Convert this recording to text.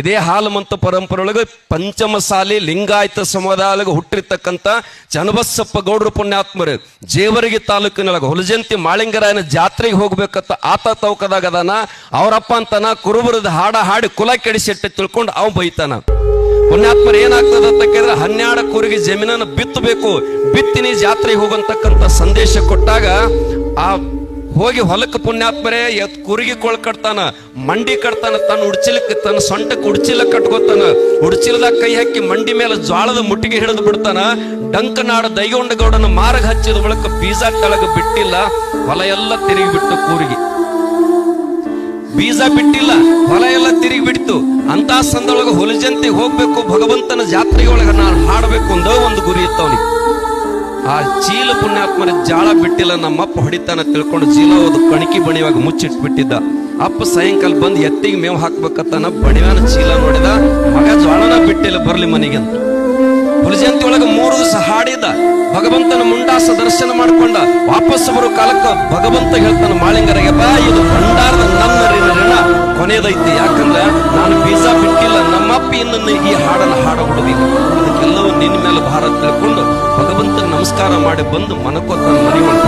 ಇದೇ ಹಾಲುಮಂತ ಪರಂಪರೆ ಒಳಗೆ ಪಂಚಮಸಾಲಿ, ಲಿಂಗಾಯತ ಸಮುದಾಯ ಹುಟ್ಟಿರ್ತಕ್ಕಂಥ ಚನ್ನಬಸಪ್ಪ ಗೌಡ್ರ ಪುಣ್ಯಾತ್ಮರು ಜೇವರಿಗೆ ತಾಲೂಕಿನೊಳಗೆ ಹುಲಜಂತಿ ಮಾಳಿಂಗರಾಯನ ಜಾತ್ರೆಗೆ ಹೋಗ್ಬೇಕಂತ ಆತ ತೌಕದಾಗ ಅದಾನ. ಅವರಪ್ಪ ಅಂತಾನ ಕುರುಬರದ ಹಾಡ ಹಾಡಿ ಕುಲ ಕೆಡಿಸಿಟ್ಟು ತಿಳ್ಕೊಂಡು ಅವ್ ಬೈತಾನ. ಪುಣ್ಯಾತ್ಮರು ಏನಾಗ್ತದ ಅಂತ ಕೇಳಿದ್ರೆ ಹನ್ನೆರಡು ಕೂರಿಗೆ ಜಮೀನನ್ನು ಬಿತ್ತಬೇಕು. ಬಿತ್ತಿನಿ ಜಾತ್ರೆಗೆ ಹೋಗಂತಕ್ಕಂಥ ಸಂದೇಶ ಕೊಟ್ಟಾಗ ಆ ಹೋಗಿ ಹೊಲಕ್ಕೆ ಪುಣ್ಯಾತ್ಮರೇ, ಎತ್ ಕುರುಗಿ ಕೊಳ್ ಕಟ್ತಾನ, ಮಂಡಿ ಕಟ್ತಾನ ತನ್ನ ಉಡ್ಚಿಲಕ್ಕೆ ತನ್ನ ಸೊಂಟಕ್ಕೆ ಉಡ್ಚಿಲ ಕಟ್ಕೋತಾನ. ಉಡ್ಚಿಲದಾಗ ಕೈ ಹಾಕಿ ಮಂಡಿ ಮೇಲೆ ಜ್ವಾಳದ ಮುಟ್ಟಿಗೆ ಹಿಡಿದು ಬಿಡ್ತಾನ. ಡಂಕನಾಡ ದೈಗೊಂಡಗೌಡನ ಮಾರ್ಗ ಹಚ್ಚಿದ ಒಳಕ್ಕೆ ಬೀಜ ಕೆಳಗೆ ಬಿಟ್ಟಿಲ್ಲ, ಹೊಲ ಎಲ್ಲ ತಿರುಗಿ ಬಿಟ್ಟು ಕೂರಿಗೆ. ಬೀಜ ಬಿಟ್ಟಿಲ್ಲ, ಹೊಲ ಎಲ್ಲ ತಿರುಗಿ ಬಿಡ್ತು. ಅಂತ ಸಂದೊಳಗೆ ಹುಲಜಂತಿ ಹೋಗ್ಬೇಕು, ಭಗವಂತನ ಜಾತ್ರೆಯೊಳಗ ನಾನು ಹಾಡಬೇಕು ಅಂದ ಒಂದು ಗುರಿ ಇತ್ತವನಿಗೆ. ಆ ಚೀಲ ಪುಣ್ಯಾತ್ಮರ ಜಾಳ ಬಿಟ್ಟಿಲ್ಲ ನಮ್ಮಪ್ಪ ಹೊಡಿತಾನ ತಿಳ್ಕೊಂಡು ಚೀಲ ಅದು ಕಣಕಿ ಬಣಿವಾಗ ಮುಚ್ಚಿಟ್ಬಿಟ್ಟಿದ್ದ. ಅಪ್ಪ ಸಾಯಂಕಾಲ ಬಂದು ಎತ್ತಿಗೆ ಮೇವು ಹಾಕ್ಬೇಕತ್ತಾನ ಬಣಿವಾನ ಚೀಲ ನೋಡಿದ, ಮಗ ಜ್ವಾಳನ ಬಿಟ್ಟಿಲ್ಲ ಬರ್ಲಿ ಮನೆಗೆ ಅಂತ ಹುಲಜಂತಿ ಒಳಗೆ ಮೂರು ದಿವಸ ಹಾಡಿದ, ಭಗವಂತನ ಮುಂಡಾಸ ದರ್ಶನ ಮಾಡ್ಕೊಂಡ, ವಾಪಸ್ ಬರೋ ಕಾಲಕ್ಕ ಭಗವಂತ ಹೇಳ್ತಾನ ಮಾಳಿಂಗರಿಗೆ, ಬಾ, ಇದು ಭಂಡಾರದ ನನ್ನ ಋಣ ಕೊನೆಯದೈತಿ ಯಾಕಂದ್ರೆ ನಾನು ಬೀಜ ಬಿಟ್ಟಿಲ್ಲ, ನಮ್ಮಪ್ಪ ಇನ್ನ ಈ ಹಾಡನ್ನು ಹಾಡ ಅದಕ್ಕೆಲ್ಲವೂ ನಿನ್ನ ಮೇಲೆ ಭಾರ ತಿಳ್ಕೊಂಡು ಭಗವಂತನ ನಮಸ್ಕಾರ ಮಾಡಿ ಬಂದು ಮನಕೋತ್ತ ಮನೆ ಹೊಂಟ